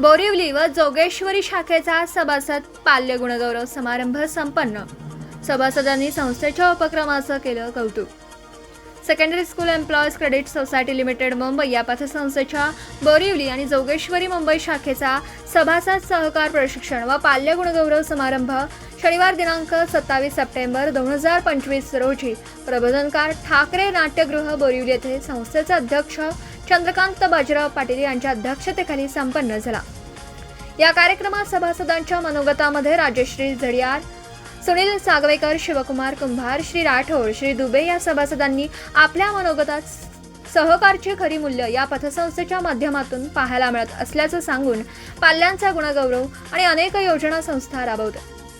बोरिवली व जोगेश्वरी शाखेचा सभासद पाल्य गुणगौरव समारंभ संपन्न. सभासदांनी संस्थेच्या उपक्रमाचं केलं कौतुक. Secondary school employees credit society limited Mumbai या पथसंस्थेच्या बोरिवली आणि जोगेश्वरी मुंबई शाखेचा सभासद सहकार प्रशिक्षण व पाल्य गुणगौरव समारंभ शनिवार दिनांक सत्तावीस सप्टेंबर दोन हजार पंचवीस रोजी. प्रबोधनकार ठाकरे नाट्यगृह बोरिवली येथे संस्थेचे अध्यक्ष चंद्रकांत बाजीराव पाटील यांच्या अध्यक्षतेखाली संपन्न झाला. या कार्यक्रमात सभासदांच्या मनोगतामध्ये राजश्री झडियार सुनील सागवेकर शिवकुमार कुंभार श्री राठोड श्री दुबे या सभासदांनी आपल्या मनोगतात सहकारचे खरी मूल्य या पथसंस्थेच्या माध्यमातून पाहायला मिळत असल्याचं सांगून पाल्यांचा गुणगौरव आणि अनेक योजना संस्था राबवत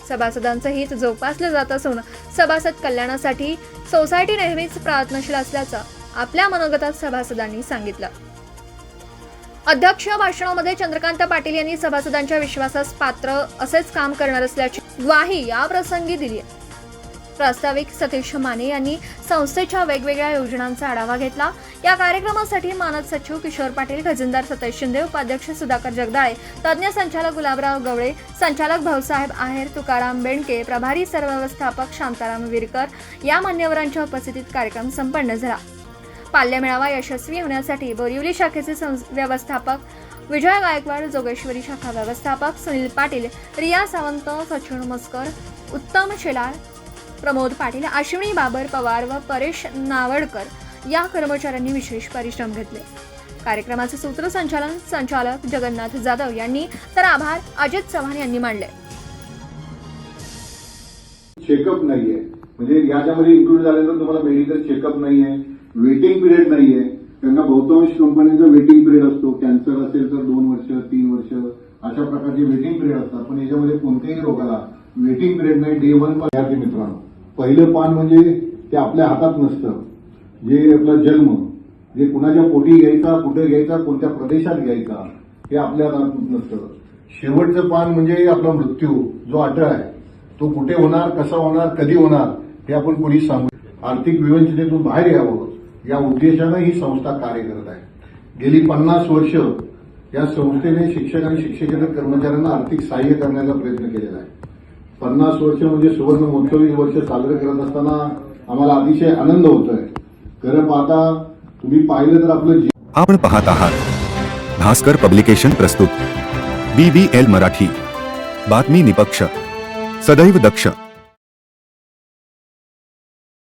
सभासदांचं हित जोपासलं जात असून सभासद कल्याणासाठी सोसायटी नेहमीच प्रयत्नशील असल्याचं आपल्या मनोगतात सभासदांनी सांगितलं. अध्यक्ष भाषणामध्ये चंद्रकांत पाटील यांनी सभासदांच्या विश्वासास पात्र असेच काम करणार असल्याची ग्वाही या प्रसंगी दिली. आहे. प्रास्ताविक सतीश माने यांनी संस्थेच्या वेगवेगळ्या योजनांचा आढावा घेतला. या कार्यक्रमासाठी मानद सचिव किशोर पाटील खजिनदार सतीश शिंदे उपाध्यक्ष सुधाकर जगदाळे तज्ज्ञ संचालक गुलाबराव गवळे संचालक भाऊसाहेब आहेर तुकाराम बेंडके प्रभारी सरव्यवस्थापक शांताराम विरकर या मान्यवरांच्या उपस्थितीत कार्यक्रम संपन्न झाला. पाल्य मेळावा यशस्वी होण्यासाठी बोरिवली शाखेचे व्यवस्थापक विजय गायकवाड जोगेश्वरी शाखा व्यवस्थापक सुनील पाटील रिया सावंत सचिन मस्कर उत्तम शेलार प्रमोद पाटील अश्विनी बाबर पवार व परेश नावडकर या कर्मचाऱ्यांनी विशेष परिश्रम घेतले. कार्यक्रमाचे सूत्रसंचालन संचालक जगन्नाथ जाधव यांनी तर आभार अजित चव्हाण यांनी मानले चेकअप नाहीये. म्हणजे याच्यामध्ये इन्क्लूड झाल्यानंतर तुम्हाला मेडिकल चेकअप नाहीये. वेटिंग पिरियड नाहीये. त्यांना बहुतांश कंपन्यांचा वेटिंग पिरियड असतो. कॅन्सर असेल तर दोन वर्ष तीन वर्ष अशा प्रकारचे वेटिंग पिरियड असतात. पण याच्यामध्ये कोणत्याही रोगाला वेटिंग पिरियड नाही. डे वन विद्यार्थी मित्रांनो पहिलं पान म्हणजे ते आपल्या हातात नसतं. जे आपला जन्म जे कुणाच्या पोटी घ्यायचा कुठे घ्यायचा कोणत्या प्रदेशात घ्यायचा हे आपल्या हातात नसतं. शेवटचं पान म्हणजे आपला मृत्यू जो अटळ आहे तो कुठे होणार कसा होणार कधी होणार हे आपण कोणी सांगू. आर्थिक विवंचनेतून बाहेर यावं. या उद्देशानं ही संस्था कार्य करत आहे. गेली पन्नास वर्ष या संस्थेने शिक्षक आणि शिक्षकेतर कर्मचाऱ्यांना आर्थिक सहाय्य करण्याचा प्रयत्न केलेला आहे. पन्नास वर्ष म्हणजे सुवर्ण महोत्सवी वर्ष साजरे करत असताना आम्हाला अतिशय आनंद होतोय. खरं पाहता तुम्ही पाहिलं तर आपलं जी- आपण पाहत आहात. भास्कर पब्लिकेशन प्रस्तुत. B B L Marathi. बातमी निपक्ष. सदैव दक्ष.